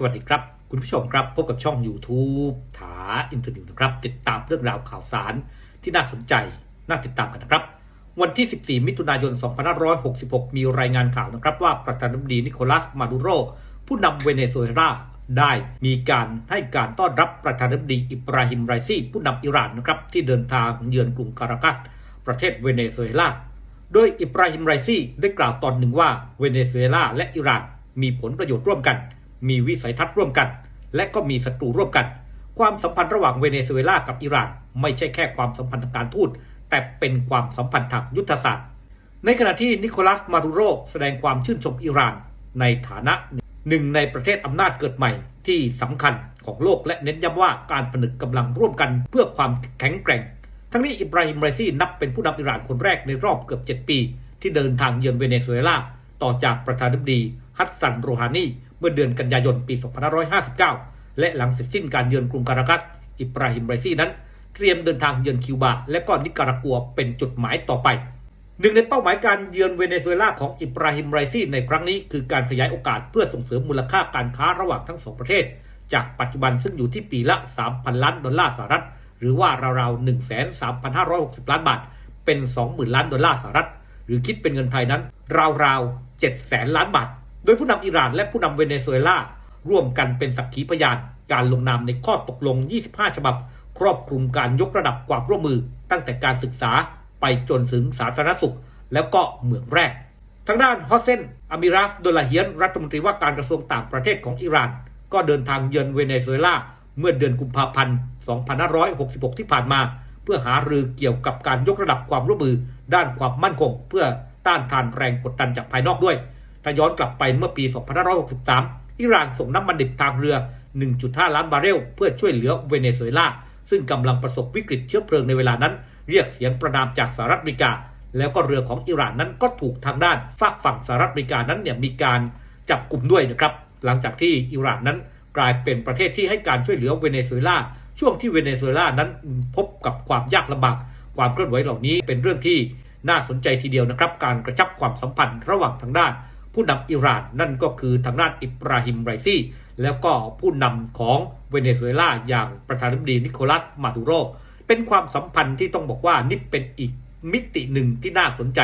สวัสดีครับ คุณผู้ชมครับ พบกับช่อง YouTube ถาอินเทอร์วิวนะครับ ติดตามเรื่องราวข่าวสารที่น่าสนใจ น่าติดตามกันนะครับ วันที่ 14 มิถุนายน 2566 มีรายงานข่าวนะครับ ว่าประธานาธิบดีนิโคลัสมาดูโร ผู้นำเวเนซุเอลาได้มีการให้การต้อนรับประธานาธิบดีอิบราฮิมไรซีผู้นำอิหร่านนะครับที่เดินทางเยือนกรุงคารากัสประเทศเวเนซุเอลาโดยอิบราฮิมไรซีได้กล่าวตอนหนึ่งว่าเวเนซุเอลาและอิหร่านมีผลประโยชน์ร่วมกัน มีวิสัยทัศน์ร่วมกัน และก็มีศัตรูร่วมกัน ความสัมพันธ์ระหว่างเวเนซุเอลากับอิหร่าน ไม่ใช่แค่ความสัมพันธ์ทางการทูตแต่เป็นความสัมพันธ์ทางยุทธศาสตร์ ในขณะที่นิโคลัสมาดูโรแสดงความชื่นชมอิหร่าน ในฐานะหนึ่งในประเทศอำนาจเกิดใหม่ที่สำคัญของโลกและเน้นย้ำว่าการผนึกกำลังร่วมกันเพื่อความแข็งแกร่ง ทั้งนี้อิบราฮิมไรซีนับเป็นผู้นำอิหร่านคนแรกในรอบเกือบ 7 ปี ที่เดินทางเยือนเวเนซุเอลาต่อจากประธานาธิบดีฮัสซันโรฮานี เมื่อเดือนกันยายนปี 2559 และหลังเสร็จสิ้นการเยือนกรุงคารากัส อิบราฮิมไรซีนั้น เตรียมเดินทางเยือนคิวบา และก็นิการากัวเป็นจุดหมายต่อไป หนึ่งในเป้าหมายการเยือนเวเนซุเอลาของอิบราฮิมไรซีในครั้งนี้คือการขยายโอกาสเพื่อส่งเสริมมูลค่าการค้าระหว่างทั้งสองประเทศ จากปัจจุบันซึ่งอยู่ที่ปีละ 3,000 ล้านดอลลาร์สหรัฐหรือว่าราวๆ1,3,560 ล้านบาท เป็น 20,000 ล้านดอลลาร์สหรัฐ หรือคิดเป็นเงินไทยนั้น ราวๆ700,000ล้านบาท โดยผู้นำอิหร่านและผู้นำเวเนซุเอลาร่วมกันเป็นสักขีพยาน การลงนามในข้อตกลง 25 ฉบับ ครอบคลุมการยกระดับความร่วมมือ ตั้งแต่การศึกษาไปจนถึงสาธารณสุข แล้วก็เหมืองแร่ทางด้านฮอสเซนอามิรัฟโดลาเฮียน รัฐมนตรีว่าการกระทรวงต่างประเทศของอิหร่าน ก็เดินทางเยือนเวเนซุเอลาเมื่อเดือนกุมภาพันธ์ 2566 ที่ผ่านมา เพื่อหารือเกี่ยวกับการยกระดับความร่วมมือ ด้านความมั่นคง เพื่อต้านทานแรงกดดันจากภายนอกด้วย ถ้าย้อนกลับไปเมื่อปี 2563 อิหร่านส่งน้ำมันดิบทางเรือ 1.5 ล้านบาร์เรล เพื่อช่วยเหลือเวเนซุเอลา ซึ่งกำลังประสบวิกฤตเชื้อเพลิงในเวลานั้น เรียกเสียงประนามจากสหรัฐอเมริกา แล้วก็เรือของอิหร่านนั้นก็ถูกทางด้านฝากฝั่งสหรัฐอเมริกานั้นเนี่ยมีการจับกลุ่มด้วยนะครับ หลังจากที่อิหร่านนั้นกลายเป็นประเทศที่ให้การช่วยเหลือเวเนซุเอลา ช่วงที่เวเนซุเอลานั้นพบกับความยากลำบาก ความเคลื่อนไหวเหล่านี้เป็นเรื่องที่น่าสนใจทีเดียวนะครับ การกระชับความสัมพันธ์ระหว่างทางด้าน ผู้นำอิหร่านนั่นก็คือทางด้านอิบราฮิมไรซี่ แล้วก็ผู้นำของเวเนซุเอลาอย่างประธานาธิบดีนิโคลัสมาดูโร เป็นความสัมพันธ์ที่ต้องบอกว่านี่เป็นอีกมิติหนึ่งที่น่าสนใจ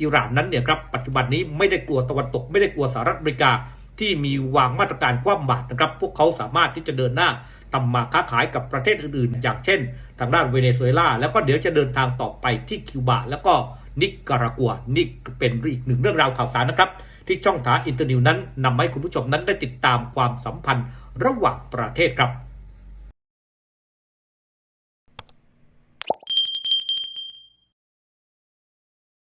อิหร่านนั้นเนี่ยครับปัจจุบันนี้ไม่ได้กลัวตะวันตก ไม่ได้กลัวสหรัฐอเมริกา ที่มีวางมาตรการคว่ำบาตรนะครับ พวกเขาสามารถที่จะเดินหน้าทำมาค้าขายกับประเทศอื่นๆ อย่างเช่น ทางด้านเวเนซุเอลาแล้วก็เดี๋ยวจะเดินทางต่อไปที่คิวบาแล้วก็นิการากัวนี่เป็นอีกหนึ่งเรื่องราวข่าวสารนะครับ ที่ช่องทาอินเตอร์นิวนั้นนำให้คุณผู้ชมนั้นได้ติดตามความสัมพันธ์ระหว่างประเทศครับ